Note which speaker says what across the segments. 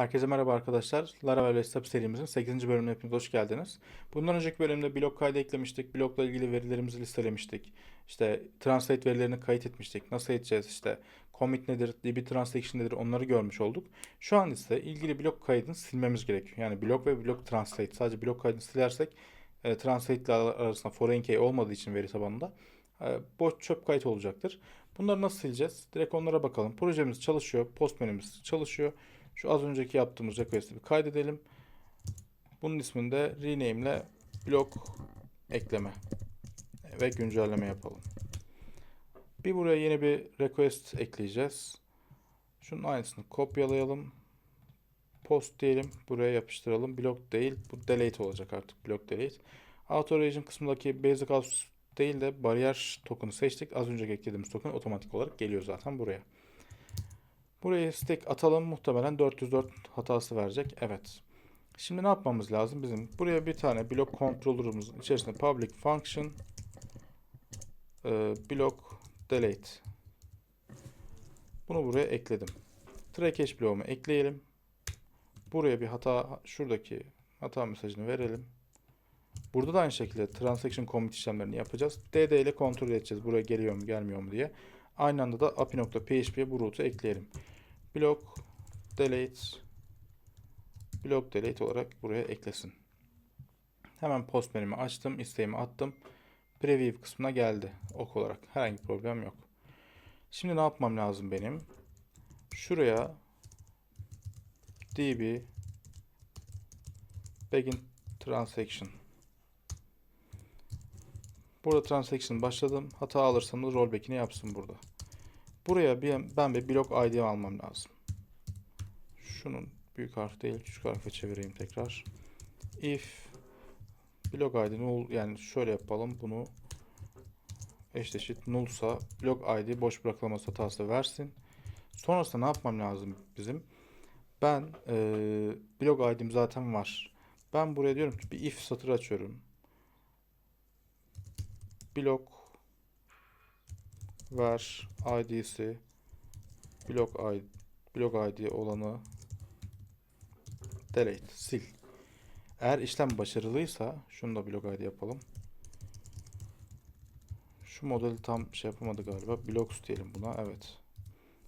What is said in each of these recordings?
Speaker 1: Herkese merhaba arkadaşlar. Laravel ve Step serimizin 8. bölümüne hepiniz hoş geldiniz. Bundan önceki bölümde blok kaydı eklemiştik. Blokla ilgili verilerimizi listelemiştik. İşte translate verilerini kayıt etmiştik. Nasıl edeceğiz işte commit nedir, db transaction nedir onları görmüş olduk. Şu an ise ilgili blok kaydını silmemiz gerekiyor. Yani blok ve blok translate. Sadece blok kaydını silersek e, translate ile arasında foreign key olmadığı için veri tabanında e, boş çöp kayıt olacaktır. Bunları nasıl sileceğiz? Direkt onlara bakalım. Projemiz çalışıyor. Postman'imiz çalışıyor. Şu az önceki yaptığımız request'i bir kaydedelim. Bunun ismini de rename ile blok ekleme ve güncelleme yapalım. Bir buraya yeni bir request ekleyeceğiz. Şunun aynısını kopyalayalım. Post diyelim. Buraya yapıştıralım. Blok değil. Bu delete olacak artık. Blok delete. Auto region kısmındaki basic house değil de bariyer token'ı seçtik. Az önce eklediğimiz token otomatik olarak geliyor zaten buraya. Buraya stack atalım. Muhtemelen 404 hatası verecek. Evet. Şimdi ne yapmamız lazım? Bizim buraya bir tane blok controller'ımızın içerisinde public function e, block delete. Bunu buraya ekledim. Catch bloğumu ekleyelim. Buraya bir hata şuradaki hata mesajını verelim. Burada da aynı şekilde transaction commit işlemlerini yapacağız. DD ile kontrol edeceğiz. Buraya geliyor mu gelmiyor mu diye. Aynı anda da api.php'ye bu route'u ekleyelim. Block delete block delete olarak buraya eklesin. Hemen post menümü açtım. isteğimi attım. Preview kısmına geldi. Ok olarak. Herhangi problem yok. Şimdi ne yapmam lazım benim? Şuraya db begin transaction Burada transaction başladım. Hata alırsam da rollback'ini yapsın burada. Buraya bir, ben bir blok ID almam lazım. Şunun büyük harf değil küçük harfe çevireyim tekrar. If blok ID null yani şöyle yapalım bunu eşleşit nullsa blok ID boş bırakılması hatası versin. Sonrasında ne yapmam lazım bizim? Ben e, blok ID'm zaten var. Ben buraya diyorum ki bir if satırı açıyorum. Blok var id'si blok id blok id olanı delete sil. Eğer işlem başarılıysa şunu da blok id yapalım. Şu modeli tam şey yapamadı galiba. Blocks diyelim buna. Evet.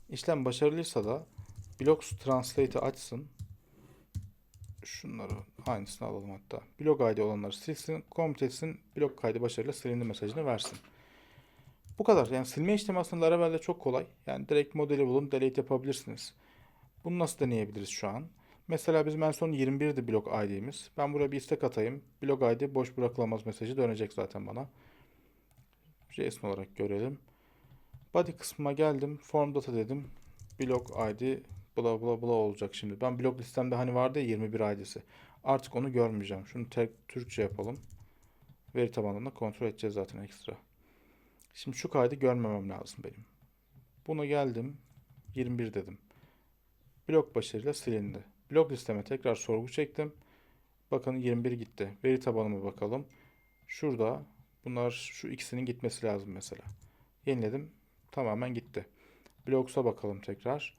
Speaker 1: İşlem başarılıysa da blocks translate'i açsın. Şunları aynısını alalım hatta. Blok ID olanları silsin, commit etsin, blok kaydı başarıyla silindi mesajını versin. Bu kadar. Yani silme işlemi aslında Laravel'de çok kolay. Yani direkt modeli bulup delete yapabilirsiniz. Bunu nasıl deneyebiliriz şu an? Mesela bizim en son 21'di blok ID'miz. Ben buraya bir istek atayım. Blok ID boş bırakılamaz mesajı dönecek zaten bana. JSON olarak görelim. Body kısmına geldim. Form data dedim. Blok ID bla bla bla olacak şimdi. Ben blok listemde hani vardı ya 21 ID'si. Artık onu görmeyeceğim. Şunu tek Türkçe yapalım. Veri tabanında kontrol edeceğiz zaten ekstra. Şimdi şu kaydı görmemem lazım benim. Buna geldim. 21 dedim. Blok başarıyla silindi. Blok listeme tekrar sorgu çektim. Bakın 21 gitti. Veri tabanıma bakalım. Şurada bunlar şu ikisinin gitmesi lazım mesela. Yeniledim. Tamamen gitti. Blocks'a bakalım tekrar.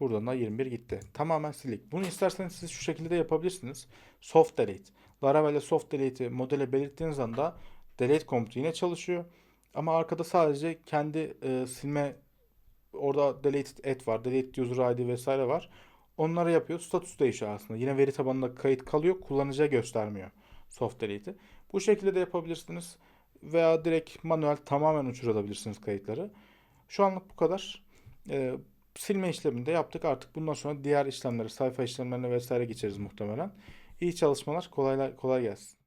Speaker 1: Buradan da 21 gitti. Tamamen silik. Bunu isterseniz siz şu şekilde de yapabilirsiniz. Soft delete. Laravel'de soft delete'i modele belirttiğiniz anda delete komutu yine çalışıyor. Ama arkada sadece kendi e, silme orada deleted et var, deleted user ID vesaire var. Onları yapıyor. Status değişiyor aslında. Yine veri tabanında kayıt kalıyor. Kullanıcıya göstermiyor soft delete'i. Bu şekilde de yapabilirsiniz. Veya direkt manuel tamamen uçurabilirsiniz kayıtları. Şu anlık bu kadar. Ee, silme işlemini de yaptık. Artık bundan sonra diğer işlemleri, sayfa işlemlerine vesaire geçeriz muhtemelen. İyi çalışmalar. Kolay, kolay gelsin.